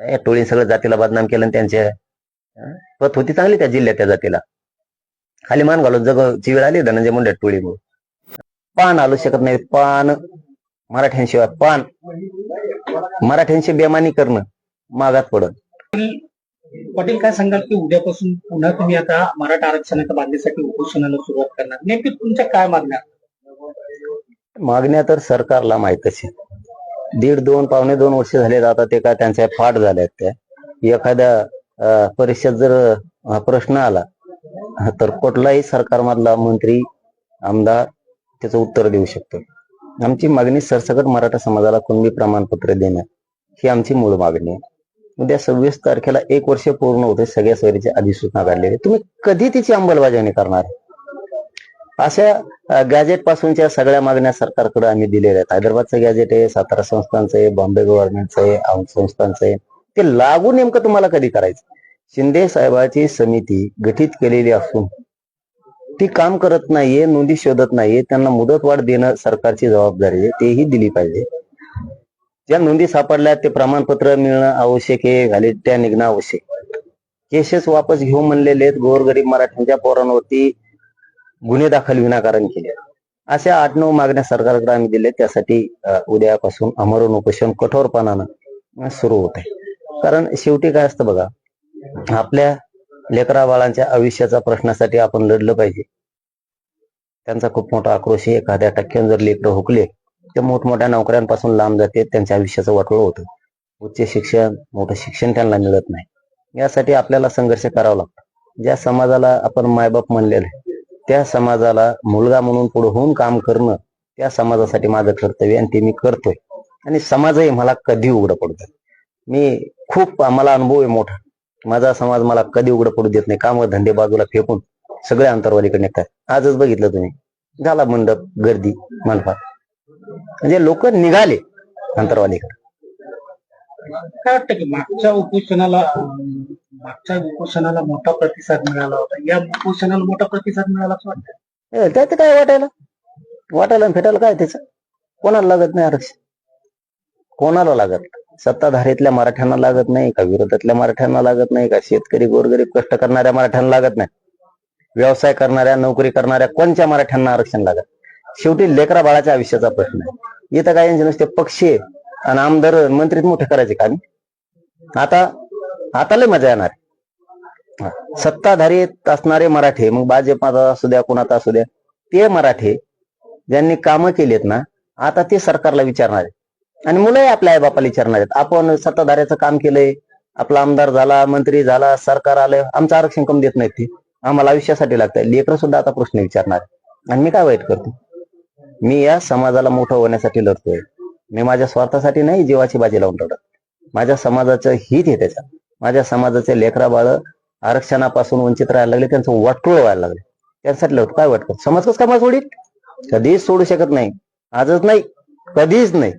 या टोळी सगळं जातीला बदनाम केलं आणि त्यांच्या? पत होती चांगली त्या जिल्ह्यात त्या जातीला. खाली मान घालून जगची वेळ आली धनंजय मुंडे टोळीमुळे. पान आलू शकत नाही पान मराठ्यांशिवाय पान. मराठ्यांशी बेमानी करणं मागात पडत. पाटील काय सांगाल की उद्यापासून पुन्हा तुम्ही आता मराठा आरक्षणाच्या मागणीसाठी उपोषणाला सुरुवात करणार. नेमकी तुमच्या काय मागण्या? मागण्या तर सरकारला माहितच आहे दीड दोन पावणे दोन वर्ष झाले आता ते काय त्यांच्या पाठ झाल्यात त्या एखाद्या परीक्षेत जर प्रश्न आला तर कुठलाही सरकारमधला मंत्री आमदार त्याचं उत्तर देऊ शकतो. आमची मागणी सरसकट मराठा समाजाला कुणबी प्रमाणपत्र देणं ही आमची मूळ मागणी आहे. उद्या सव्वीस तारखेला एक वर्ष पूर्ण होते सगळ्या सोयरीची अधिसूचना काढलेली. तुम्ही कधी तिची अंमलबजावणी करणार? अशा गॅजेट पासूनच्या सगळ्या मागण्या सरकारकडे आम्ही दिलेल्या आहेत. हैदराबादचं गॅजेट आहे सातारा संस्थांचं आहे बॉम्बे गव्हर्नमेंटचं आहे औंध संस्थांचं आहे. ते लागू नेमकं तुम्हाला कधी करायचं? शिंदे साहेबाची समिती गठीत केलेली असून ती काम करत नाहीये नोंदी शोधत नाहीये त्यांना मुदतवाढ देणं सरकारची जबाबदारी आहे तेही दिली पाहिजे. ज्या नोंदी सापडल्या ते प्रमाणपत्र मिळणं आवश्यक आहे व्हॅलिडिटी निघणं आवश्यक केसेस वापस घेऊ म्हणलेले आहेत गोरगरीब मराठ्यांच्या पोरांवरती गुन्हे दाखल विनाकारण केले. अशा आठ नऊ मागण्या सरकारकडे आम्ही दिल्या त्यासाठी उद्यापासून अमरण उपोषण कठोरपणानं सुरू होत आहे. कारण शेवटी काय असतं बघा आपल्या लेकरा बाळांच्या आयुष्याचा प्रश्नासाठी आपण लढलं पाहिजे. त्यांचा खूप मोठा आक्रोश आहे. एखाद्या टक्क्यानं जर लेकरं हुकले तर मोठमोठ्या नोकऱ्यांपासून लांब जाते. त्यांच्या आयुष्याचं वाटोळ होतं. उच्च शिक्षण मोठं शिक्षण त्यांना मिळत नाही. यासाठी आपल्याला संघर्ष करावा लागतो. ज्या समाजाला आपण मायबाप म्हणलेलं आहे त्या समाजाला मुलगा म्हणून पुढे होऊन काम करणं त्या समाजासाठी माझं कर्तव्य आणि ते मी करतोय. आणि समाजही मला कधी उघडं पडतो मी खूप मला अनुभव आहे मोठा. माझा समाज मला कधी उघडं पडू देत नाही. काम धंदे बाजूला फेकून सगळे अंतरवालीकडे निघतात. आजच बघितलं तुम्ही. झाला मंडप गर्दी मंडपात म्हणजे लोक निघाले अंतरवालीकडे. काय वाटतं की मागच्या उपोषणाला मागच्या उपोषणाला मोठा प्रतिसाद मिळाला होता. या उपोषणाला मोठा प्रतिसाद मिळाला असं वाटतं ए, त्यात काय वाटायला? वाटायला आणि फेटायला काय त्याचं? कोणाला लागत नाही आरक्षण? कोणाला लागत? सत्ताधारीतल्या मराठ्यांना लागत नाही का? विरोधातल्या मराठ्यांना लागत नाही का? शेतकरी गोरगरीब कष्ट करणाऱ्या मराठ्यांना लागत नाही. व्यवसाय करणाऱ्या नोकरी करणाऱ्या कोणत्या मराठ्यांना आरक्षण लागत? शेवटी लेकरा बाळाच्या आयुष्याचा प्रश्न आहे. इथं काय यांचे नुसते पक्षी आहे आणि आमदार मंत्रीत मोठे करायचे का आता आता लय मजा येणार. सत्ताधारी असणारे मराठे मग भाजपाचा असू द्या कोणाचा असू द्या ते मराठे ज्यांनी कामं केलीत ना आता ते सरकारला विचारणार आहेत. आणि मुलंही आपल्या आई बापाला विचारणार आहेत. आपण सत्ताधाऱ्याचं काम केलंय आपला आमदार झाला मंत्री झाला सरकार आलं आमचं आरक्षण कमी देत नाहीत ते. आम्हाला आयुष्यासाठी लागतंय. लेकरं सुद्धा आता प्रश्न विचारणार आणि मी काय वाईट करतो? मी या समाजाला मोठं होण्यासाठी लढतोय. मी माझ्या स्वार्थासाठी नाही जीवाची बाजी लावून लढत माझ्या समाजाचं हित आहे त्याच्यात माझ्या समाजाचे लेकरा बाळ आरक्षणापासून वंचित राहायला लागले त्यांचं वाटोळ व्हायला लागले. त्यासाठी लढतो काय वाटतं समाज कस काय सोडील? कधीच सोडू शकत नाही. आजच नाही कधीच नाही.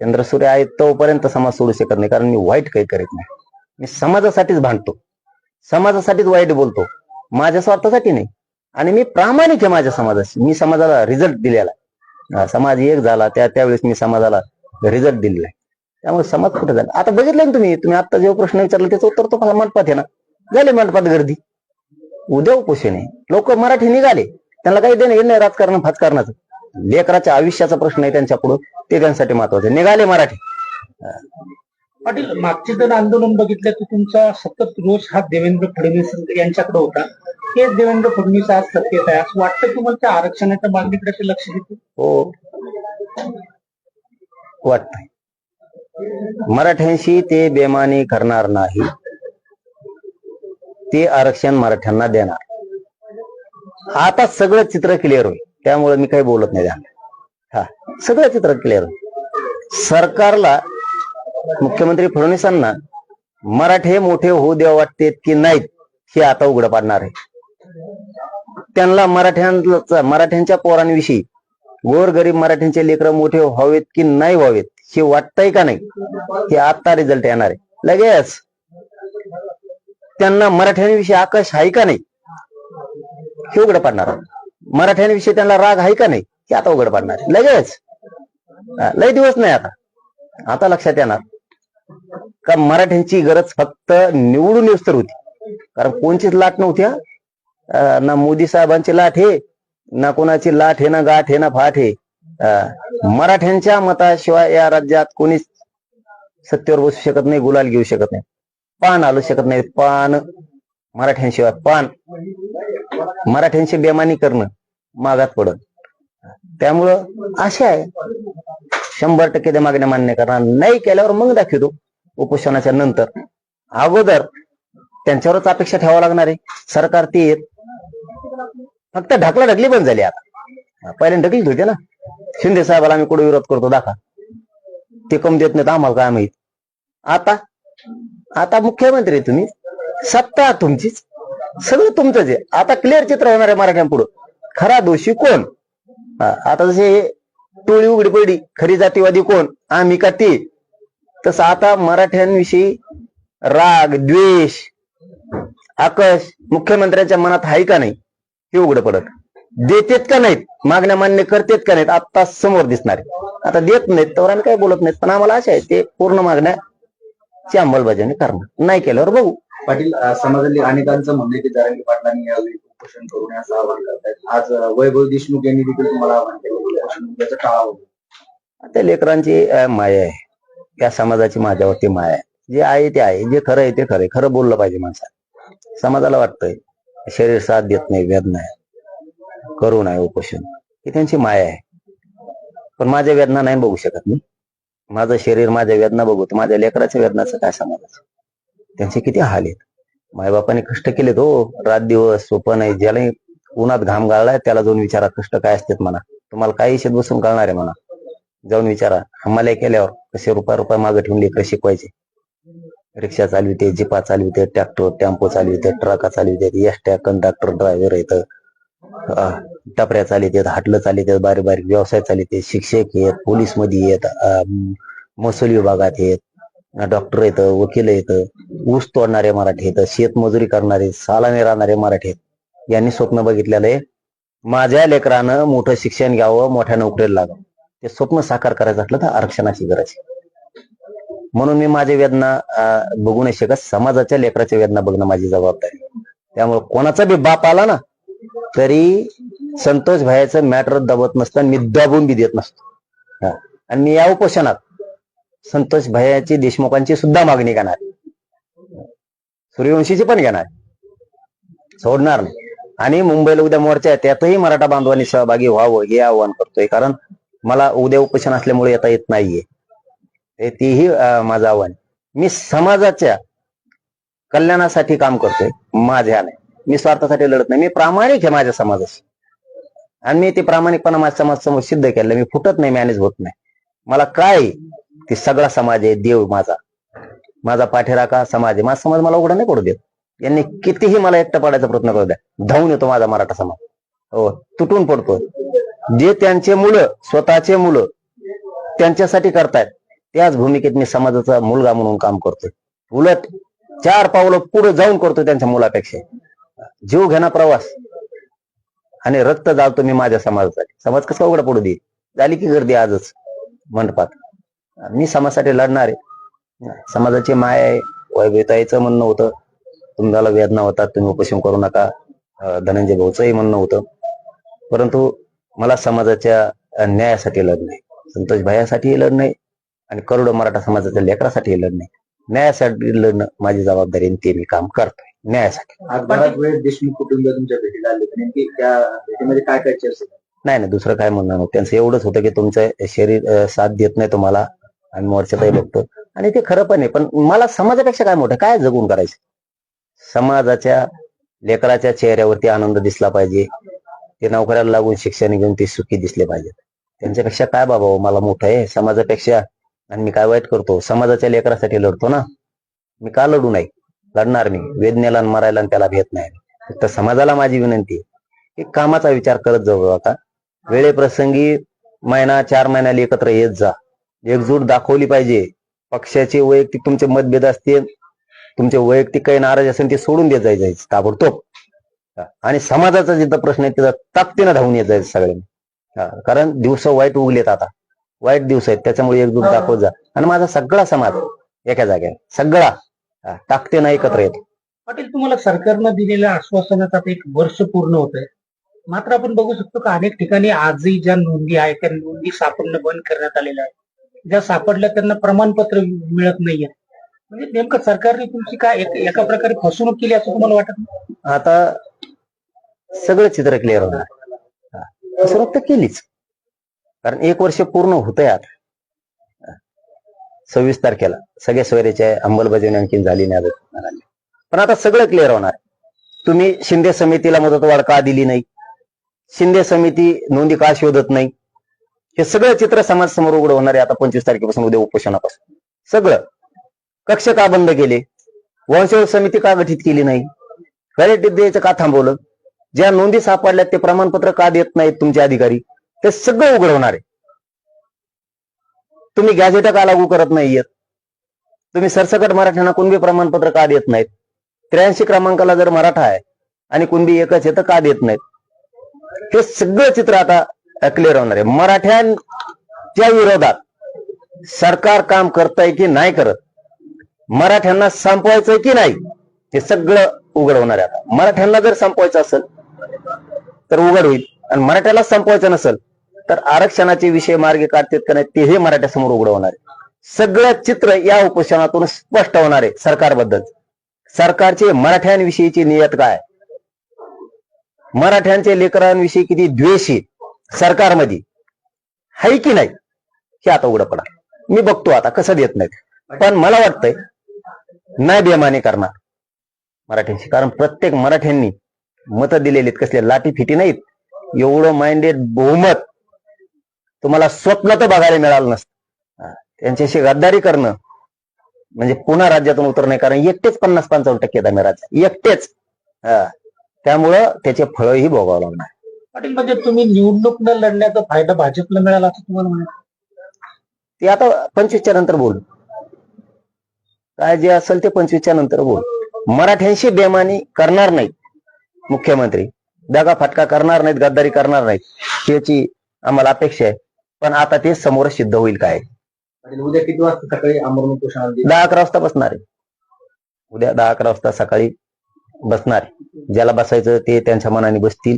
चंद्रसूर्य आहे तोपर्यंत समाज सोडू शकत नाही कारण मी वाईट काही करीत नाही. मी समाजासाठीच भांडतो. समाजासाठीच वाईट बोलतो. माझ्या स्वार्थासाठी नाही. आणि मी प्रामाणिक आहे माझ्या समाजाशी. मी समाजाला रिझल्ट दिलेला आहे. समाज एक झाला त्या त्यावेळेस मी समाजाला रिझल्ट दिलेला आहे. त्यामुळे समाज कुठे झाला? आता बघितलं ना तुम्ही तुम्ही आता जो प्रश्न विचारला त्याचं उत्तर तो मंडपात आहे ना झाले मंडपात गर्दी. उद्या उपोषण आहे लोक मराठी निघाले. त्यांना काही देणं येणं नाही राजकारण फाजकारणाचं. लेकराच्या आयुष्याचा प्रश्न आहे त्यांच्या पुढं ते त्यांच्यासाठी महत्वाचं निघाले मराठी. पाटील मागचे जर आंदोलन बघितलं तर तुमचा सतत रोष हा देवेंद्र फडणवीस यांच्याकडे होता. तेच देवेंद्र फडणवीस आज सत्तेत आहे. असं वाटतं तुम्हाला त्या आरक्षणाच्या मागणीकडे ते लक्ष देते हो. वाटत मराठ्यांशी ते बेमानी करणार नाही. ते आरक्षण मराठ्यांना देणार. आता सगळं चित्र क्लिअर होईल. त्यामुळे मी काही बोलत नाही. हा. सगळं चित्र क्लिअर होईल. सरकारला मुख्यमंत्री फडणवीसांना मराठे मोठे होऊ देवा वाटते की नाहीत हे आता उघड पाडणार आहे. त्यांना मराठ्यांचा मराठ्यांच्या पोरांविषयी गोरगरीब मराठ्यांचे लेकरं मोठे व्हावेत की नाही व्हावेत हे वाटतंय का नाही? हे आता रिझल्ट येणार आहे. लगेच. त्यांना मराठ्यांविषयी आकाश आहे का नाही? हे उघड पाडणार मराठ्यांविषयी त्यांना राग आहे का नाही? हे आता उघड पाडणार आहे. लगेच. लय दिवस नाही आता. आता लक्षात येणार. का मराठ्यांची गरज फक्त निवडून येऊस तर होती. कारण कोणचीच लाट नव्हती अं, ना मोदी साहेबांची लाट हे ना कोणाची लाट हे ना गाठ हे ना फाट हे. अं, मराठ्यांच्या मताशिवाय या राज्यात कोणीच सत्तेवर बसू शकत नाही गुलाल घेऊ शकत नाही. पान आलू शकत नाही. पान मराठ्यांशिवाय पान मराठ्यांची बेमानी करणं मागात पडत. त्यामुळं असे आहे. शंभर टक्के त्या मागण्या मान्य करणार नाही केल्यावर मग दाखवतो उपोषणाच्या नंतर. अगोदर त्यांच्यावरच अपेक्षा ठेवावं लागणार आहे. सरकार ते येत. फक्त ढकला ढकली पण झाली आता. पहिल्यांदा ढकलीत होते ना. शिंदे साहेबाला आम्ही कुठे विरोध करतो दाखा ते कम देत नाहीत आम्हाला काय माहीत. आता आता मुख्यमंत्री तुम्ही. सत्ता तुमचीच. सगळं तुमचंच आहे. आता क्लिअर चित्र होणार आहे मराठ्यांपुढं. खरा दोषी कोण? आता जसे टोळी उघडी पडली खरी जातीवादी कोण? आम्ही का ते? तसं आता मराठ्यांविषयी राग द्वेष आकश मुख्यमंत्र्यांच्या मनात आहे का नाही हे उघड पडत. देतेत का नाहीत? मागण्या मान्य करतेत का नाहीत? आता समोर दिसणार आहे. आता देत नाहीत तर आम्ही काय बोलत नाहीत? पण आम्हाला अशा आहे ते पूर्ण मागण्याची अंमलबजावणी करणार. नाही केल्यावर बघू. पाटील समाजातील अनेकांचं म्हणणं की पाटलांनी यावेळी उपोषण करून असं आवाहन करतायत. आज वैभव देशमुख यांनी देखील तुम्हाला आवाहन केलं उपोषण टाळावं त्या लेकरांची माया आहे. या समाजाची माझ्यावरती माया आहे. जे आहे ते आहे. जे खरं आहे ते खरं आहे. खरं बोललं पाहिजे माणसाला. समाजाला वाटतंय शरीर साथ देत नाही वेदना आहे. करू नाही उपोषण. ही त्यांची माया आहे. पण माझ्या वेदना नाही बघू शकत मी. माझं शरीर माझ्या वेदना बघू. तर माझ्या लेकराच्या वेदनाचं काय समाजाचं? त्यांचे किती हाल आहेत? मायबापाने कष्ट केले तो हो. रात दिवस सोपं नाही. ज्याला उन्हात घाम गाळलाय त्याला जाऊन विचारा कष्ट काय असतात म्हणा. तुम्हाला काही शेत बसून कळणार आहे म्हणा. जाऊन विचारा. आम्हाला केल्यावर कसे रुपया रुपया मागे ठेवून लेकर शिकवायचे? रिक्षा चालविते जिपा चालविते ट्रॅक्टर टेम्पो चालविते ट्रका चालविते एसट्या कंडक्टर ड्रायव्हर येतं टपऱ्या चालित हाटलं चालित बारीक बारीक व्यवसाय चालित शिक्षक आहेत पोलीसमध्ये येत महसूल विभागात आहेत डॉक्टर येतं वकील येतं ऊस तोडणारे मराठी येतं शेतमजुरी करणारे सालाने राहणारे मराठी आहेत. यांनी स्वप्न बघितलेलं आहे. माझ्या लेकरानं मोठं शिक्षण घ्यावं मोठ्या नोकरीला लागावं. ते स्वप्न साकार करायचं असलं तर आरक्षणाची गरज आहे. म्हणून मी माझ्या वेदना अं, बघू नाही शकत. समाजाच्या लेकराच्या वेदना बघणं माझी जबाबदारी त्यामुळे कोणाचा बी बाप आला ना तरी संतोष भाईचं मॅटर दबत नसतं आणि मी दबून बी देत नसतो. हा. आणि मी या उपोषणात संतोष भयाची देशमुखांची सुद्धा मागणी घेणार. सूर्यवंशीची पण घेणार. सोडणार नाही. आणि मुंबईला उद्या मोर्चा आहे त्यातही मराठा बांधवांनी सहभागी व्हावं हे आवाहन करतोय. कारण मला उद्या उपोषण असल्यामुळे येता येत नाहीये. तेही माझं आव्हान आहे. मी समाजाच्या कल्याणासाठी काम करतोय. माझ्या नाही मी स्वार्थासाठी लढत नाही. मी प्रामाणिक आहे माझ्या समाजाशी. आणि मी ते प्रामाणिकपणा माझ्या समाज समोर सिद्ध केलं मी फुटत नाही मॅनेज होत नाही. मला काय ते सगळा समाज आहे देव माझा. माझा पाठीराखा समाज आहे. माझा समाज मला उघडा नाही पडू देत. यांनी कितीही मला एकटं पाडायचा प्रयत्न करू द्या. धावून येतो माझा मराठा समाज. हो तुटून पडतो. जे त्यांचे मुलं स्वतःचे मुलं त्यांच्यासाठी करतायत त्याच भूमिकेत मी समाजाचा मुलगा म्हणून काम करतोय. उलट चार पावलं पुढे जाऊन करतोय त्यांच्या मुलापेक्षा. जीव घेणा प्रवास. आणि रक्त जाळतो मी माझ्या समाजासाठी. समाज कसा उघडा पडू दे झाली की गर्दी आजच. मंडपात. मी समाजासाठी लढणार. आहे समाजाची माय आहे. वैभवताईचं म्हणणं होतं. तुम्हाला वेदना होतात तुम्ही उपोषण करू नका. धनंजय भाऊचंही म्हणणं होतं. परंतु मला समाजाच्या न्यायासाठी लढणं आहे संतोष भायासाठी लढणं आहे आणि करोडो मराठा समाजाच्या लेकरासाठी लढणं. आहे न्यायासाठी लढणं माझी जबाबदारी आणि ते मी काम करतोय. न्यायासाठी. देशमुख कुटुंब तुमच्या भेटीला आले. नेमकी त्या भेटीमध्ये काय काय चर्चा? नाही नाही दुसरं काय म्हणणं नव्हतं त्यांचं एवढंच होतं की तुमचं शरीर साथ देत नाही तुम्हाला. आणि मोर्चातही बघतो. आणि ते खरं पण आहे पण मला समाजापेक्षा काय मोठं? काय जगून करायचं? समाजाच्या लेकराच्या चेहऱ्यावरती आनंद दिसला पाहिजे. ते नोकऱ्याला लागून शिक्षण घेऊन ते सुखी दिसले पाहिजेत. त्यांच्यापेक्षा काय बाबा हो, मला मोठं आहे. समाजापेक्षा आणि मी काय वाईट करतो? समाजाच्या लेकरासाठी लढतो ना? मी का लढू नाही लढणार मी. वेदनेला मरायला आणि त्याला भेट नाही. फक्त समाजाला माझी विनंती आहे. की कामाचा विचार करत जाऊ आता. वेळेप्रसंगी महिना चार महिन्याला एकत्र येत जा. एकजूट दाखवली पाहिजे. पक्षाचे वैयक्तिक तुमचे मतभेद असतील तुमचे वैयक्तिक काही नाराज असेल ते सोडून देत जायचं ताबडतोब. आणि समाजाचा जिथं प्रश्न आहे तिथं ताकदीनं धावून येत जायचं सगळ्यांनी. हा, कारण दिवस वाईट उगलेत आता. वाईट दिवस आहेत. त्याच्यामुळे एकजूट दाखवत जा. आणि माझा सगळा समाज एका जागेवर. सगळा. हा, ताकदीनं एकत्र येतो. पाटील तुम्हाला सरकारनं दिलेल्या आश्वासनाचं आता एक वर्ष पूर्ण होत आहे मात्र आपण बघू शकतो का अनेक ठिकाणी आजही ज्या नोंदी आहेत त्या नोंदी सापडणं बंद करण्यात आलेल्या आहेत ज्या सापडल्या त्यांना प्रमाणपत्र मिळत नाहीये. म्हणजे नेमकं सरकारने तुमची काय एक- एका प्रकारे फसवणूक केली असं तुम्हाला वाटत नाही? आता सगळं चित्र क्लिअर होणार. हा. फसवणूक तर केलीच. कारण एक वर्ष पूर्ण होतंय आता. सव्वीस तारखेला. सगळ्या सोयऱ्याच्या अंमलबजावणी आणखी झाली नाही अजून. पण आता सगळं क्लिअर होणार. तुम्ही शिंदे समितीला मुदतवाढ का दिली नाही? शिंदे समिती नोंदी का शोधत नाही? हे सगळं चित्र समाज समोर उघड होणार आहे. आता पंचवीस तारखेपासून उद्या उपोषणापासून. सगळं. कक्ष का बंद केले? वंशवळ समिती का गठीत केली नाही? क्वालिटी द्यायचं का थांबवलं? ज्या नोंदी सापडल्यात ते प्रमाणपत्र का देत नाहीत तुमचे अधिकारी? ते सगळं उघड होणार आहे. तुम्ही गॅझेट का लागू करत नाहीयेत? तुम्ही सरसकट मराठ्यांना कुणबी प्रमाणपत्र का देत नाहीत? त्र्याऐंशी क्रमांकाला जर मराठा आहे आणि कुणबी एकच आहे तर का देत नाहीत? हे सगळं चित्र आता क्लिअर होणार. आहे मराठ्यांच्या विरोधात सरकार काम करताय की नाही करत? मराठ्यांना संपवायचंय की नाही? हे सगळं उघड होणार आहे आता. मराठ्यांना जर संपवायचं असेल तर उघड होईल. आणि मराठ्याला संपवायचं नसेल तर आरक्षणाचे विषय मार्गे काढतात का नाही तेही मराठ्यासमोर उघड होणार आहे. सगळं चित्र या उपोषणातून स्पष्ट होणार आहे सरकारबद्दल. सरकारचे मराठ्यांविषयीची नियत काय? मराठ्यांचे लेकरांविषयी किती द्वेष आहे सरकारमध्ये. हाय की नाही? हे आता उघड पडा. मी बघतो आता कसं देत नाहीत. पण मला वाटतंय नाही बेमाने करणार. मराठ्यांशी. कारण प्रत्येक मराठ्यांनी मतं दिलेली आहेत कसले लाठी फिटी नाहीत. एवढं माइंडेड बहुमत. तुम्हाला स्वप्न तर बघायला मिळालं नसतं. त्यांच्याशी गद्दारी करणं म्हणजे पुन्हा राज्यातून उतरणे कारण एकटेच पन्नास पंचावन्न टक्के दमे राज्य एकटेच. हा. त्यामुळं त्याचे फळही भोगावं लागणार. पाटील म्हणजे तुम्ही निवडणूक न लढण्याचा फायदा भाजपला मिळाला असं तुम्हाला म्हणायचं ते आता पंचवीसच्या नंतर बोल. काय जे असेल ते पंचवीसच्या नंतर बोल. मराठ्यांशी बेमानी करणार नाहीत मुख्यमंत्री. दगा फटका करणार नाहीत गद्दारी करणार नाहीत. याची आम्हाला अपेक्षा आहे. पण आता ते समोर सिद्ध होईल काय? पाटील उद्या किती वाजता सकाळी उपोषणाला जाईल? दहा अकरा वाजता बसणार आहे. उद्या दहा अकरा वाजता सकाळी बसणार आहे. ज्याला बसायचं ते त्यांच्या मनाने बसतील.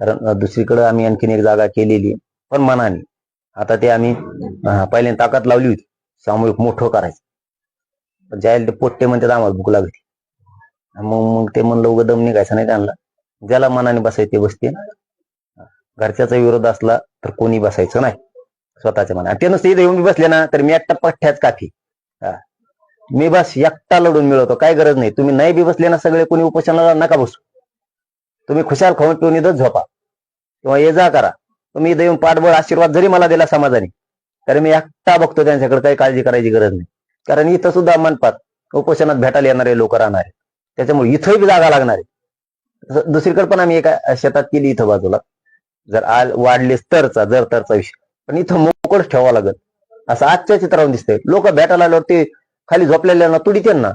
कारण दुसरीकडे आम्ही आणखीन एक जागा केलेली पण मनाने. आता ते आम्ही अं, पहिल्यांदा ताकद लावली होती. सामूहिक मोठं करायचं. पण ज्याला ते पोट्टे म्हणतात आम्हाला भूक लागली. मग मग ते म्हणलं उगं दम निघायचं नाही त्यांना. ज्याला मनाने बसायचे बसते घरच्याचा विरोध असला तर कोणी बसायचं नाही. स्वतःच्या मनाने. ते नुसते इथे येऊन बसले ना तर मी एकटा पठ्ठ्याच काफी हा. मी बस एकटा लढून मिळवतो. काय गरज नाही. तुम्ही नाही बी बसले ना सगळे कोणी उपोषणाला नका बसू. तुम्ही खुशाल खाऊन पिऊन इथं झोपा. किंवा ये जा करा. तुम्ही इथं येऊन पाठबळ आशीर्वाद जरी मला दिला समाजाने तरी मी एकटा बघतो त्यांच्याकडे काही काळजी करायची गरज नाही. कारण इथं सुद्धा मनपात उपोषणात भेटायला येणारे लोक राहणार. आहेत त्याच्यामुळे इथंही बी जागा लागणार आहे. दुसरीकडे पण आम्ही एका शेतात केली इथं बाजूला. जर आल वाढलेच तरचा जर तरचा विषय. पण इथं मोकळ ठेवा लागत असं आजच्या चित्रावरून दिसतंय. लोक भेटायला आल्यावर ते खाली झोपलेल्यांना तुडी त्यांना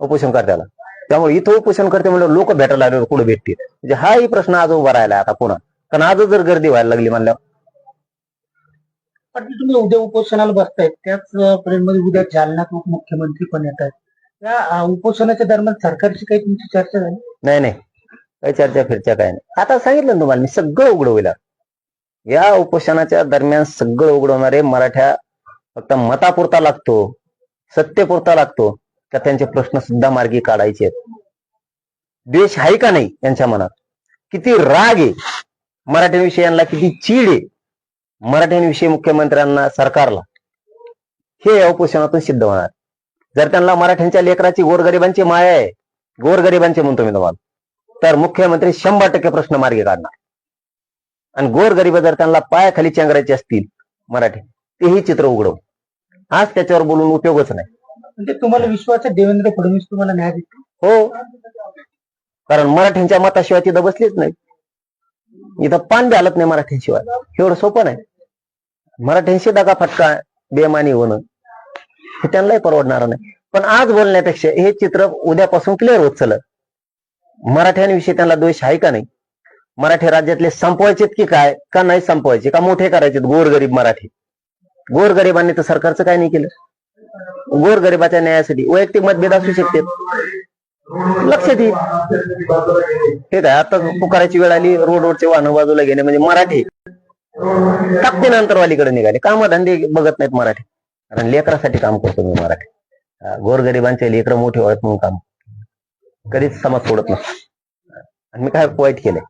उपोषण करत्याला. त्यामुळे इथं उपोषण करते म्हणजे लोक भेटायला आल्यावर कुठे भेटतील? म्हणजे हाही प्रश्न आज उभा राहिला आता पुन्हा. कारण आजच जर गर्दी व्हायला लागली म्हणल्यावर. पाटील तुम्ही उद्या उपोषणाला बसतायत त्याच मध्ये उद्या जालन्यात उपमुख्यमंत्री पण येत आहेत. त्या अं, उपोषणाच्या दरम्यान सरकारची काही तुमची चर्चा झाली? नाही नाही. काही चर्चा फिरच्या काय नाही. आता सांगितलं ना तुम्हाला मी सगळं उघड होईल. या उपोषणाच्या दरम्यान सगळं उघडवणारे मराठ्या फक्त मतापुरता लागतो सत्तेपुरता लागतो. का त्यांचे प्रश्न सुद्धा मार्गी काढायचे आहेत. द्वेष आहे का नाही यांच्या मनात? किती राग आहे. मराठ्यांविषयी किती चीड आहे. मराठ्यांविषयी मुख्यमंत्र्यांना सरकारला हे या उपोषणातून सिद्ध होणार. जर त्यांना मराठ्यांच्या लेकराची गोरगरिबांची माया आहे गोरगरिबांचे म्हणतो मी तुम्हाला तर मुख्यमंत्री शंभर टक्के प्रश्न मार्गी काढणार. आणि गोरगरीब जर त्यांना पायाखाली चेंगरायचे असतील मराठी तेही चित्र उघडव आज त्याच्यावर बोलून उपयोगच नाही. म्हणजे तुम्हाला विश्वास आहे देवेंद्र फडणवीस तुम्हाला न्याय देतो हो. कारण मराठ्यांच्या मताशिवाय तिथं बसलीच नाही इथं पान बी हालत नाही मराठ्यांशिवाय. एवढं सोपं नाही. मराठ्यांशी दगा फटका बेमानी होणं हे त्यांनाही परवडणार नाही. पण आज बोलण्यापेक्षा हे चित्र उद्यापासून क्लिअर होत चलत मराठ्यांविषयी त्यांना द्वेष आहे का नाही? मराठी राज्यातले संपवायचेत की काय? का नाही संपवायचे? का मोठे करायचे गोरगरीब मराठी. गोरगरिबांनी तर सरकारचं काय नाही केलं. गोरगरिबाच्या न्यायासाठी वैयक्तिक मतभेद असू शकते. लक्षात येईल ठीक आहे आता पुकाराची वेळ आली रोडवरचे वाहन बाजूला घेणे म्हणजे मराठी. टाकते नंतरवालीकडे निघाले. कामधंदे बघत नाहीत मराठी. कारण लेकरासाठी काम करतो मी मराठी. गोरगरिबांचे लेकरं मोठे व्हावेत म्हणून काम कधीच समाज सोडत नाही. आणि मी काय वाईट केलंय?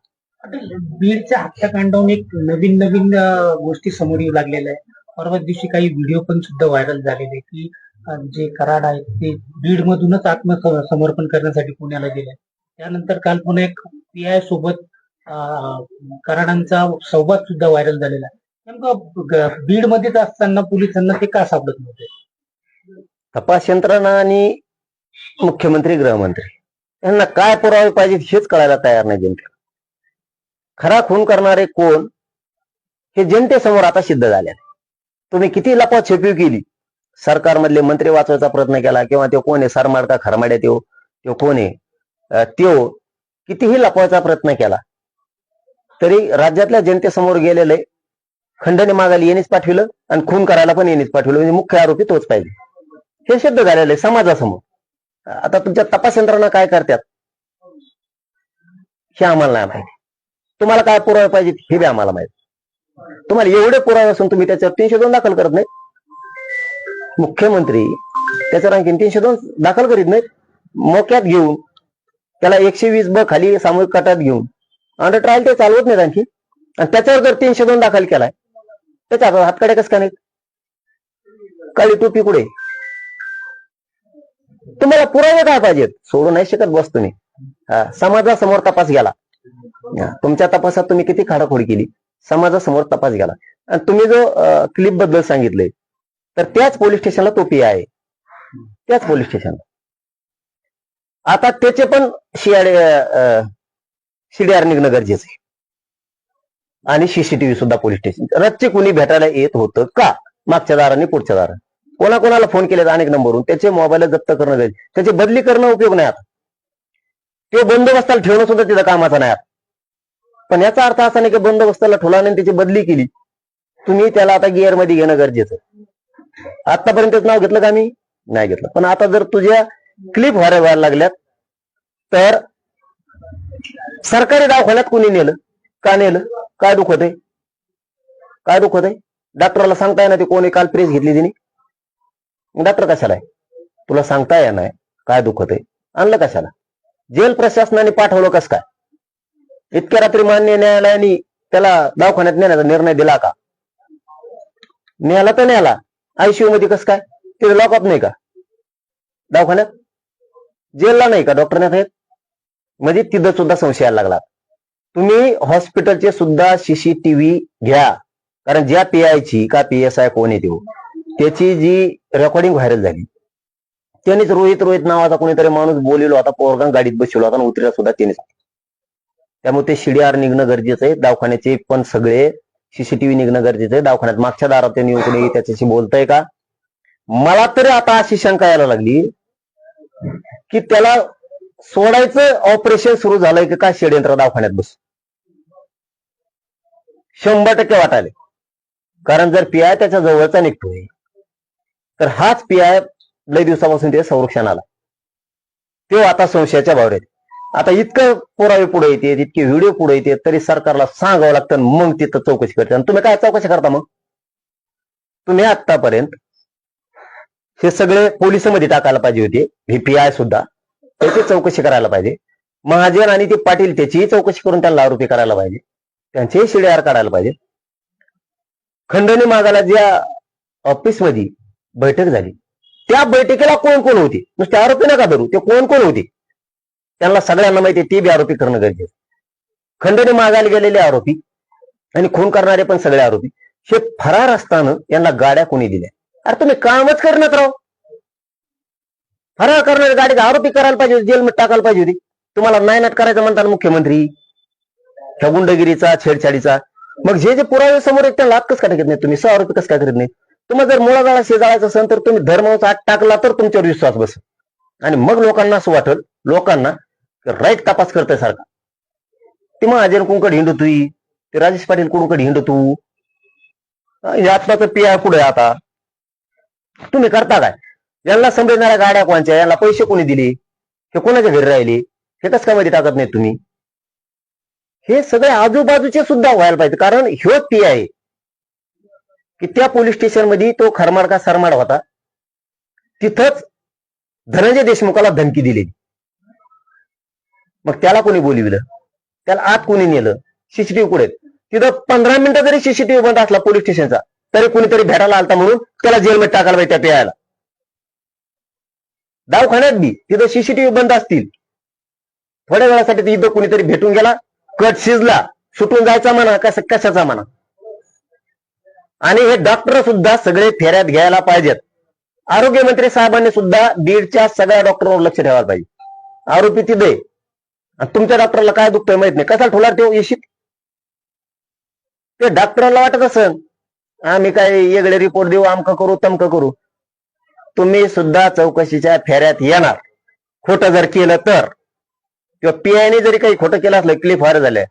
बीडच्या हत्याकांडावरून एक नवीन नवीन गोष्टी समोर येऊ लागलेल्या आहे परवा दिवशी काही व्हिडिओ पण सुद्धा व्हायरल झालेले की जे कराड आहेत ते बीड मधूनच आत्मसमर्पण करण्यासाठी पुण्याला गेले त्यानंतर काल पुन्हा एक पीआय सोबत कराडांचा संवाद सुद्धा व्हायरल झालेला आहे. नेमकं बीड मध्येच असताना पोलिसांना ते का सापडत नव्हते? तपास यंत्रणा आणि मुख्यमंत्री गृहमंत्री यांना काय पुरावे पाहिजेत हेच कळायला तयार नाही जनतेला. खरा खून करणारे कोण हे जनतेसमोर आता सिद्ध झाले तुम्ही किती लपा छेपी केली? सरकारमधले मंत्री वाचवायचा प्रयत्न केला किंवा तो कोण आहे? सरमाड का खरमाड्यात येऊ तो कोण आहे? त्यो कितीही लपवायचा प्रयत्न केला. तरी राज्यातल्या जनतेसमोर गेलेले खंडणी मागायला येणेच पाठविलं आणि खून करायला पण येणेच पाठविलं. म्हणजे मुख्य आरोपी तोच पाहिजे. हे सिद्ध झालेलं आहे समाजासमोर. आता तुमच्या तपास यंत्रणा काय करतात? हे आम्हाला नाही माहिती. तुम्हाला काय पुरावे पाहिजे हे बी आम्हाला माहिती. तुम्हाला एवढे पुरावे असून तुम्ही त्याच्यावर तीनशे दोन दाखल करत नाही मुख्यमंत्री त्याच्यावर आणखी तीनशे दोन दाखल करीत नाहीत. मोक्यात घेऊन त्याला एकशे वीस ब खाली सामूहिक कटात घेऊन अंडर ट्रायल ते चालवत नाहीत आणखी. आणि त्याच्यावर जर तीनशे दोन दाखल केलाय त्याच्या हातकडे कस का नाही काळी टोपी कुठे? तुम्हाला पुरावे काय पाहिजेत? सोडू नाही शकत बस तुम्ही हा, समाजासमोर तपास गेला. तुमच्या तपासात तुम्ही किती खाडाखोडी केली? समाजासमोर तपास गेला आणि तुम्ही जो क्लिपबद्दल सांगितले तर त्याच पोलीस स्टेशनला तो पी आहे. त्याच पोलीस स्टेशनला आता त्याचे पण शिआडे सीडीआर निघणं गरजेचं आहे. आणि सीसीटीव्ही सुद्धा पोलीस स्टेशन रच्चे कुणी भेटायला येत होतं का? मागच्या दाराने पुढच्या दाराने. कोणाकोणाला फोन केले अनेक नंबरवरून त्याचे मोबाईल जप्त करणं गरजेचं त्याची बदली करणं उपयोग नाही आता. ते बंदोबस्ताला ठेवणं सुद्धा तिथं कामाचा नाही आता. पण याचा अर्थ असा नाही की बंदोबस्ताला ठोलाने त्याची बदली केली. तुम्ही त्याला आता गिअरमध्ये घेणं गरजेचं. आतापर्यंतच नाव घेतलं का मी नाही घेतलं. पण आता जर तुझ्या क्लिप व्हायला व्हायला लागल्यात तर सरकारी दवाखान्यात कुणी नेलं? का नेलं? काय दुखत आहे काय दुखत आहे डॉक्टरला सांगता येणार ते कोणी काल प्रेस घेतली तिने. डॉक्टर कशाला आहे? तुला सांगता येणार काय दुखत आहे आणलं कशाला? जेल प्रशासनाने पाठवलं कस काय? इतक्या रात्री मान्य न्यायालयाने त्याला दवाखान्यात नेण्याचा निर्णय दिला का? न्याला तर न्याला आयसीयू मध्ये कस काय? तिथे लॉकअप नाही का? दवाखान्यात? जेलला नाही का? डॉक्टर आहेत म्हणजे तिथं सुद्धा संशय यायला लागला. तुम्ही हॉस्पिटलचे सुद्धा सीसीटीव्ही घ्या. कारण ज्या पीआयची का पी एस आय कोण येते त्याची जी रेकॉर्डिंग व्हायरल झाली त्यांनीच रोहित रोहित नावाचा कोणीतरी माणूस बोलिलो होता पोरगान गाडीत बसलो होता आणि उतरीला सुद्धा त्यानेच. त्यामुळे ते शिडीआर निघणं गरजेचं आहे. दवाखान्याचे पण सगळे सीसीटीव्ही निघणं गरजेचं आहे. दवाखान्यात मागच्या दारात त्यांनी येऊन कोणी त्याच्याशी बोलताय का? मला तरी आता अशी शंका यायला लागली की त्याला सोडायचं ऑपरेशन सुरू झालंय की काय षडयंत्र दवाखान्यात बस? शंभर टक्के वाटायले कारण जर पीआय त्याच्या जवळचा निघतोय तर हाच पीआय लय दिवसापासून ते संरक्षणाला तो आता संशयाच्या भावऱ्यात आता इतकं पुरावे पुढे येते इतके व्हिडिओ पुढे येते तरी सरकारला सांगावं लागतं मग तिथं चौकशी करते. आणि तुम्ही काय चौकशी करता मग? तुम्ही आतापर्यंत हे सगळे पोलिसमध्ये टाकायला पाहिजे होते व्हीपीआय सुद्धा. त्याची चौकशी करायला पाहिजे. महाजन आणि ते पाटील त्याचीही चौकशी करून त्यांना आरोपी करायला पाहिजे. त्यांचेही शिड्यार काढायला पाहिजे. खंडणी मागायला ज्या ऑफिसमध्ये बैठक झाली त्या बैठकीला कोण कोण होते? नुसते आरोपी नका धरू ते कोण कोण होते? त्यांना सगळ्यांना माहिती ते बी आरोपी करणं गरजेचं खंडणी मागायला गेलेले आरोपी आणि खून करणारे पण सगळे आरोपी. हे फरार असताना यांना गाड्या कोणी दिल्या? अरे तुम्ही कामच करण्यात राहो फरार करणारे गाडीचा आरोपी करायला पाहिजे होते, जेलमध्ये टाकायला पाहिजे होती. तुम्हाला नायनाट करायचं म्हणतात मुख्यमंत्री ह्या गुंडगिरीचा छेडछाडीचा. मग जे जे पुरावे समोर आहेत त्यांना हात कसं का टाकत नाही तुम्ही? सह आरोपी कसं काय करत नाही तुम्हाला जर मुळाजाळा शेजाळायचं असेल तर तुम्ही धर्माचा आत टाकला तर तुमच्यावर विश्वास बस आणि मग लोकांना असं वाटल लोकांना राईट तपास करतोय सारखा. ते महाजन हिंडू तुई ते राजेश पाटील कोणकडे हिंडतू तू? आता तर पी आय पुढे आता? तुम्ही करता काय? यांना समजणाऱ्या गाड्या कोणच्या? यांना पैसे कोणी दिले? हे कोणाच्या घरी राहिले? हे कसं काय मध्ये टाकत नाही तुम्ही? हे सगळे आजूबाजूचे सुद्धा व्हायला पाहिजे. कारण ह्यो पी आहे. की त्या पोलीस स्टेशनमध्ये तो खरमाड का सरमाड होता. तिथंच धनंजय देशमुखाला धमकी दिली मग त्याला कोणी बोलविलं? त्याला आत कोणी नेलं? सीसीटीव्ही कुठे तिथं पंधरा मिनिटं जरी सीसीटीव्ही बंद असला पोलीस स्टेशनचा तरी कुणीतरी भेटायला आलता म्हणून त्याला जेलमध्ये टाकायला पाहिजे त्या पेयाला दवाखान्यात बी तिथं सीसीटीव्ही बंद असतील. थोड्या वेळासाठी तिथं कुणीतरी भेटून गेला कट शिजला सुटून जायचा म्हणा कस कशाचा म्हणा. आणि हे डॉक्टर सुद्धा सगळे फेऱ्यात घ्यायला पाहिजेत. आरोग्य मंत्री साहेबांनी सुद्धा बीडच्या सगळ्या डॉक्टरवर लक्ष ठेवायला पाहिजे. आरोपी तिथे तुमच्या डॉक्टरला काय दुखतंय माहीत नाही. कसा ठोला ठेव येशील ते डॉक्टरला वाटत असन आम्ही काय वेगळे रिपोर्ट देऊ आमक करू तमक करू. तुम्ही सुद्धा चौकशीच्या फेऱ्यात येणार. खोटं जर केलं तर. किंवा पीआयने जरी काही खोटं केलं असलं क्लिप फार झालंय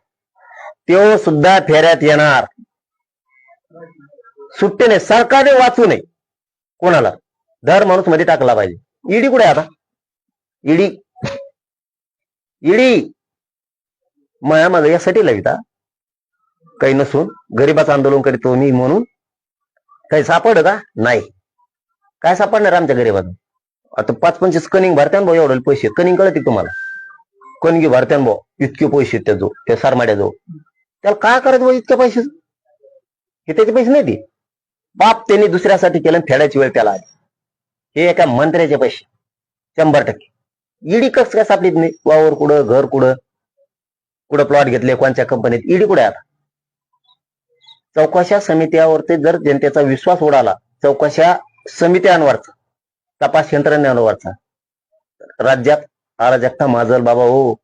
तो सुद्धा फेऱ्यात येणार. सुट्टीने सरकारने वाचू नये. कोणाला? दर माणूसमध्ये टाकला पाहिजे. ईडी कुठे आहे आता? ईडी इडी. माया माग यासाठी लाविता काही नसून गरीबाचं आंदोलन करीतो मी म्हणून. काही सापड का? नाही. काय सापडणार आमच्या गरीबाचं? आता पाच पंचवीस कनिंग भरत्यान भाऊ एवढे पैसे. कनिंग कळते तुम्हाला? कणगी भरत्यान भाऊ. इतके पैसे त्या जो त्या सारमाड्या जो त्याला काय करायचं भाऊ इतक्या पैसे हे त्याचे पैसे नाही ते बाप त्यांनी दुसऱ्यासाठी केलं फेडायची वेळ त्याला आली. हे एका मंत्र्याचे पैसे. शंभर टक्के. ईडी कस काय सापडीत नाही? वावर कुठं घर कुठं? कुठं प्लॉट घेतले? कोणत्या कंपनीत ईडी कुठे आता? चौकशा समित्यावरती जर जनतेचा विश्वास उडाला चौकशा समित्यांवरचा तपास यंत्रणेवरचा राज्यात अराजकता माजल बाबा हो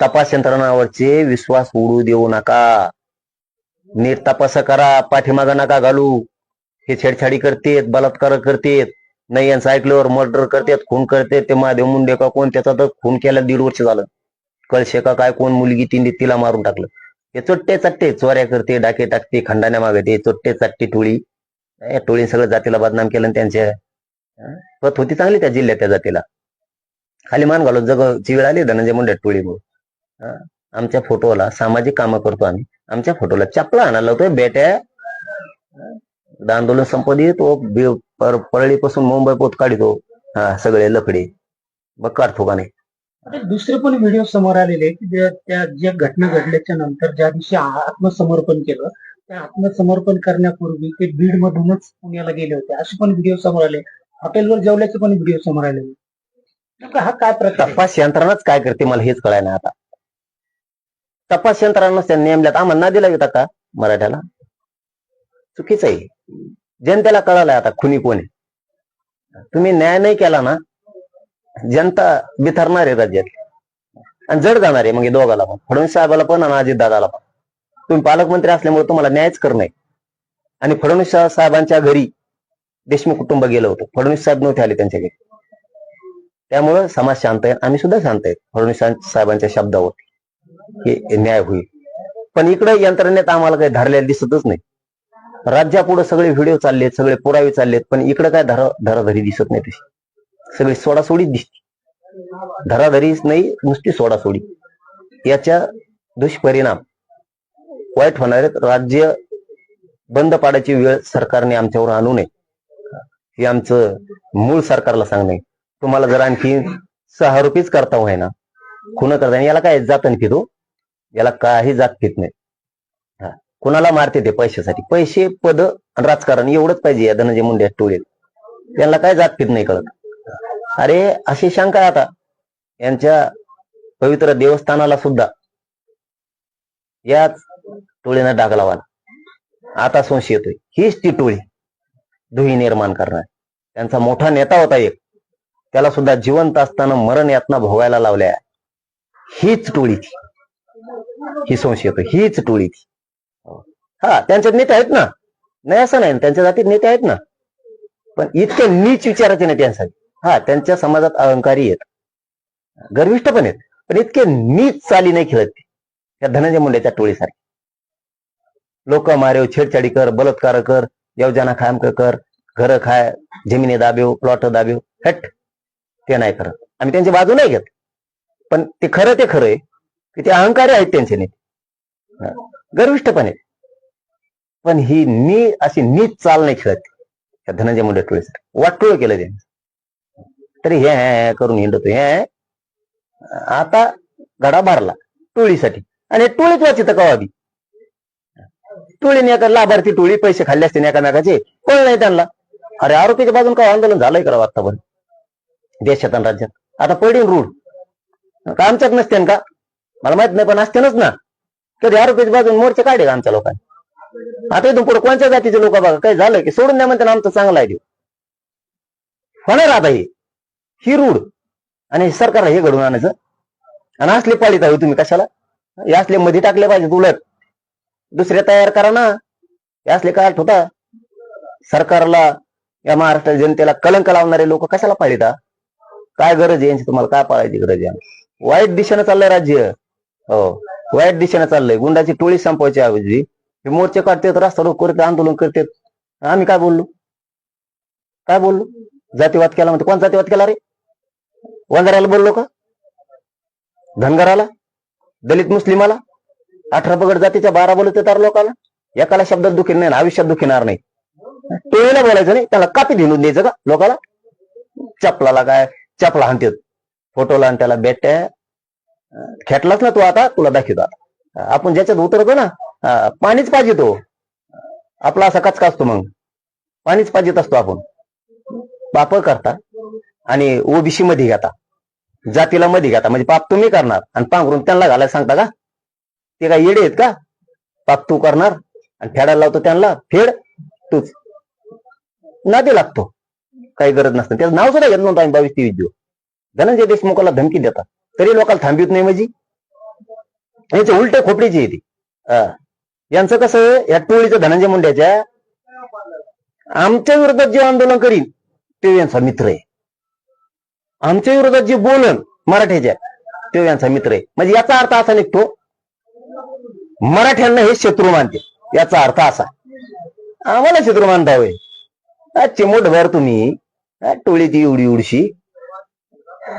तपास यंत्रणावरचे विश्वास उडू देऊ नका. नीट तपास करा पाठीमागा नका घालू. हे छेडछाडी करतेत बलात्कार करतेत. नाही यांचं ऐकल्यावर मर्डर करतात खून करते ते महादेव मुंडे का कोण? त्याचा तर खून केला दीड वर्ष झालं. कळशे का काय कोण? मुलगी तिने तिला मारून टाकलं. हे चोट्टे चट्टे चोऱ्या करते डाके टाकते खंडाण्या मागते चोट्टे चट्टे टोळी. या टोळी सगळं जातीला बदनाम केलं आणि त्यांच्या पत होती चांगली त्या जिल्ह्यात त्या जातीला. खाली मान घालून जग वेळ आली धनंजय मुंडे टोळीमुळे. आमच्या फोटोला सामाजिक कामं करतो आम्ही. आमच्या फोटोला चपला आणायला होतोय बेट्या. द आंदोलन संपदी तो पर- परळीपासून मुंबई पोत काढितो. हा सगळे लफडे. बघ काढतो का नाही आता दुसरे पण व्हिडिओ समोर आलेले की जे- त्या ज्या घटना घडल्याच्या नंतर ज्या दिवशी आ- आत्मसमर्पण केलं त्या आत्मसमर्पण करण्यापूर्वी ते बीड मधूनच पुण्याला गेले होते. असे पण व्हिडिओ समोर आले. हॉटेलवर जेवल्याचे पण व्हिडिओ समोर आले. नेमका हा काय प्रकार आहे? तपास यंत्रणाच काय करते मला हेच कळाय ना आता. तपास यंत्रणाच त्यांनी नेमल्यात. आम्हाला ना दिला होता का मराठ्याला. चुकीचं आहे. जनतेला कळालंय आता खुनी कोण आहे. तुम्ही न्याय नाही केला ना जनता बिथरणार आहे राज्यात. आणि जड जाणार आहे मग हे दोघाला पण. फडणवीस साहेबाला पण आणि अजित दादाला पण. तुम्ही पालकमंत्री असल्यामुळे तुम्हाला न्यायच करणे आणि फडणवीस साहेबांच्या घरी देशमुख कुटुंब गेलं होतं. फडणवीस साहेब नव्हते आले त्यांच्या घरी. त्यामुळं समाज शांत आहे. आम्ही सुद्धा शांत आहे. फडणवीस साहेबांच्या शब्दावर. हे न्याय होईल. पण इकडे यंत्रणेत आम्हाला काही धरलेलं दिसतच नाही. राज्यापुढे सगळे व्हिडिओ चाललेत सगळे पुरावे चाललेत पण इकडे काय धरा धराधरी दिसत नाही तशी. सगळी सोडासोडीच दिसते. धराधरीच नाही नुसती सोडासोडी. याच्या दुष्परिणाम वाईट होणार आहेत. राज्य बंद पाडायची वेळ सरकारने आमच्यावर आणू नये. हे आमचं मूळ सरकारला सांगणे तुम्हाला जर आणखी सहा रुपयेच करता व्हायना खुन करता याला काय जात नाही तो याला काही जात घेत नाही. कुणाला मारते ते पैशासाठी? पैसे पद आणि राजकारण एवढंच पाहिजे या धनंजय मुंडे टोळीत. त्यांना काय जात नाही कळत. अरे अशी शंका आता. यांच्या पवित्र देवस्थानाला सुद्धा. याच टोळीनं डाग लावाला. आता संशय येतोय. हीच ती टोळी धुई निर्माण करणार. त्यांचा मोठा नेता होता एक. त्याला सुद्धा जिवंत असताना मरण यातना भोगायला लावल्या. हीच टोळी ती. ही संशय येतोय. हीच टोळी ती. हा त्यांच्यात नेते आहेत ना. नाही असं नाही. त्यांच्या जातीत नेते आहेत ना. पण इतके नीच विचाराचे नेते यांसाठी हा त्यांच्या समाजात अहंकारी आहेत. गर्विष्ठ पण आहेत. पण इतके नीच चाली नाही खेळत ते. त्या धनंजय मुंडेच्या टोळीसारखे. लोक मारेव छेडछाडी कर बलात्कार कर योजना खाम कर घर खाय जमिनी दाबेव प्लॉट दाबेव. हट. ते नाही करत. आम्ही त्यांची बाजू नाही घेत. पण ते खरं ते खरं आहे. की ते अहंकारी आहेत त्यांचे नेते. गर्विष्ठ पण आहेत. पण ही नी अशी नीच चाल नाही खेळत धनंजय मुंडे टोळीसाठी. वाटोळ केलं त्यांनी. तरी हे करून हिंडतो हे आता गडा भरला टोळीसाठी. आणि टोळीत वाचित कवाबी टोळीने एका लाभार्थी टोळी पैसे खाल्ले असते एकामेकाचे. कोण नाही त्यांना. अरे आरोपीच्या बाजून काय आंदोलन झालंय करा आतापर्यंत देशात आणि राज्यात. आता पडीन रूढ. का आमच्यात नसते का? मला माहीत नाही पण असतेनच ना. कधी आरोपीच्या बाजून मोर्चे काढे आमच्या लोकांनी? आता इथून पुढे कोणत्या जातीचे लोक बघा? काही झालं की सोडून द्या म्हणते ना आमचं चांगलं आहे देऊ होणार आता हे. ही रूढ. आणि सरकारला हे घडून आणायचं. आणि असले पाळीत आहे तुम्ही कशाला? हे असले मध्ये टाकले पाहिजे उलट. दुसरे तयार करा ना. हे असले काय होता सरकारला या महाराष्ट्र जनतेला कलंक लावणारे लोक कशाला पाळीता काय गरज आहे यांची? तुम्हाला काय पाळायची गरज आहे? वाईट दिशेनं चाललंय राज्य. हो. वाईट दिशेनं चाललंय. गुंडाची टोळी संपवायची ऐवजी हे मोर्चे काढतात रस्ता रोक करते आंदोलन करतात. आम्ही काय बोललो? काय बोललो? जातीवाद केला म्हणते. कोण जातीवाद केला रे? वंजाराला बोललो का? धनगराला? दलित मुस्लिमाला? अठरा पगड जातीच्या बारा बोलत तर लोकांना एकाला शब्दात दुखी नाही ना, आयुष्यात दुखीणार नाही. टोळीला बोलायचं नाही त्याला कापी धिंडून द्यायचं का लोकाला? चपलाला काय चपला हाणतात. फोटोला आणि त्याला बेट्या खेटलाच ना तू आता? तुला दाखवतो आता. आपण ज्याच्यात उतरतो ना पाणीच पाहिजे तो. आपला असा कचका असतो मग. पाणीच पाहिजेत असतो आपण. पाप करता आणि ओबीसी मध्ये घेता. जातीला मध्ये घेता. म्हणजे पाप तुम्ही करणार आणि पांघरून त्यांना घालायला सांगता का? ते काय येडे आहेत का? पाप तू करणार आणि फेडायला लावतो त्यांना. फेड तूच. नाते लागतो. काही गरज नसतं. त्याचं नाव सुद्धा घेत नव्हतं आम्ही बावीस तेवीस दिवस. धनंजय देशमुखाला धमकी देतात. तरी लोकांना थांबवित नाही म्हणजे याचे उलट खोपडीची येते यांचं कसं या टोळीचं धनंजय मुंड्याच्या आमच्या विरोधात जे आंदोलन करीन ते यांचा मित्र आहे. आमच्या विरोधात जे बोलन मराठ्याच्या तो यांचा मित्र आहे. म्हणजे याचा अर्थ असा निघतो मराठ्यांना हे शत्रू मानते. याचा अर्थ असा आम्हाला शत्रू मानता होय चिमोट भर तुम्ही टोळीची एवढी उडशी.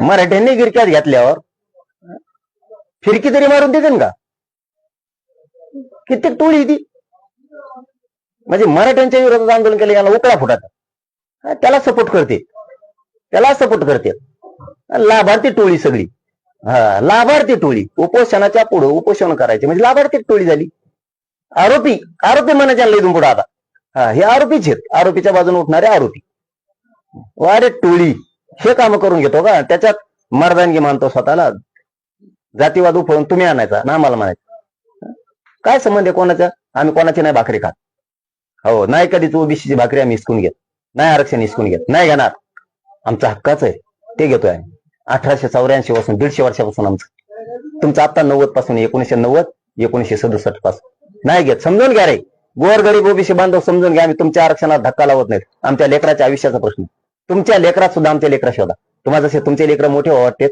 मराठ्यांनी गिरक्यात घेतल्यावर फिरकी तरी मारून देते का? कित्येक टोळी ती. म्हणजे मराठ्यांच्या विरोधात आंदोलन केलं याला उकळा फुटात त्याला सपोर्ट करते त्याला सपोर्ट करते लाभार्थी टोळी सगळी. हा लाभार्थी टोळी. उपोषणाच्या पुढे उपोषण करायचे. म्हणजे लाभार्थी टोळी झाली. आरोपी आरोपी म्हणायच्या इथून पुढे आता. हा हे आरोपीच आहेत. आरोपीच्या बाजूने उठणारे आरोपी. वारे टोळी. हे काम करून घेतो का? त्याच्यात मर्दानगी मानतो स्वतःला. जातीवाद उफळून तुम्ही आणायचा ना आम्हाला म्हणायचं. काय संबंध आहे कोणाचा? आम्ही कोणाची नाही भाकरी खात. हो नाही कधीच ओबीसीची भाकरी आम्ही हिसकून घेत. नाही आरक्षण हिसकून घेत. नाही घेणार. आमचा हक्काच आहे. ते घेतोय आम्ही. अठराशे चौऱ्याऐंशी पासून दीडशे वर्षापासून आमचं. तुमचं आता नव्वदपासून एकोणीशे नव्वद एकोणीशे सदुसष्टपासून. नाही घेत. समजून घ्या रे. गोरगरीब ओबीसी बांधव समजून घ्या. आम्ही तुमच्या आरक्षणात धक्का लावत नाही आमच्या लेकराच्या आयुष्याचा प्रश्न. तुमच्या लेकरात सुद्धा आमच्या लेकरा शोधा. तुम्हाला जसे तुमचे लेकर मोठे वाटते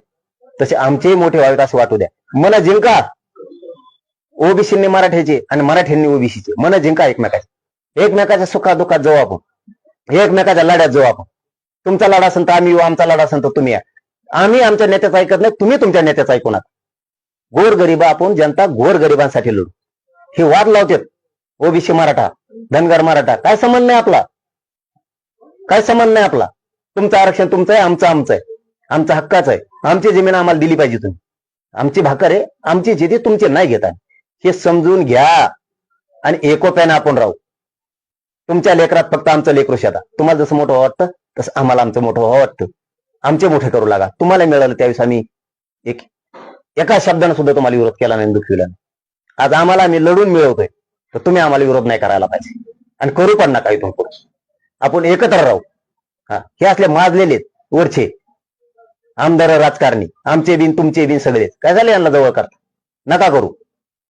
तसे आमचेही मोठे व्हावेत असं वाटू द्या. मला जिंका. ओबीसींनी मराठ्याचे आणि मराठ्यांनी ओबीसीचे. मन जिंका एकमेकाचे. एकमेकाच्या सुखा दुःखात जाऊ आपण. एकमेकाच्या लढ्यात जाऊ आपण. तुमचा लढा असेल तर आम्ही येऊ आमचा लढा असेल तर तुम्ही या. आम्ही आमच्या नेत्याचं ऐकत नाही तुम्ही तुमच्या नेत्याचं ऐकू नका. गोर गरीब आपण जनता गोर गरिबांसाठी लढू. हे वाद लावतात. ओबीसी मराठा धनगर मराठा. काय संबंध नाही आपला? काय संबंध नाही आपला? तुमचं आरक्षण तुमचं आहे आमचं आमचं आहे. आमचा हक्काच आहे. आमची जमीन आम्हाला दिली पाहिजे तुम्ही. आमची भाकर आहे आमची शेती तुमची नाही घेता. हे समजून घ्या आणि एकोप्याने आपण राहू. तुमच्या लेकरात फक्त आमचं लेकरू शेता तुम्हाला जसं मोठं वाटतं तसं आम्हाला आमचं मोठं व्हावं वाटतं. आमचे मोठे करू लागा. तुम्हाला मिळालं त्यावेळेस आम्ही एक एका शब्दानं सुद्धा तुम्हाला विरोध केला नाही दुखविला नाही. आज आम्हाला आम्ही लढून मिळवतोय तर तुम्ही आम्हाला विरोध नाही करायला पाहिजे. आणि करू पण नका इथून पुढे. आपण एकत्र राहू. हा हे असले माजलेले वरचे. आमदार राजकारणी आमचे बिन तुमचे बिन सगळे. काय झाले यांना जवळ करता? नका करू.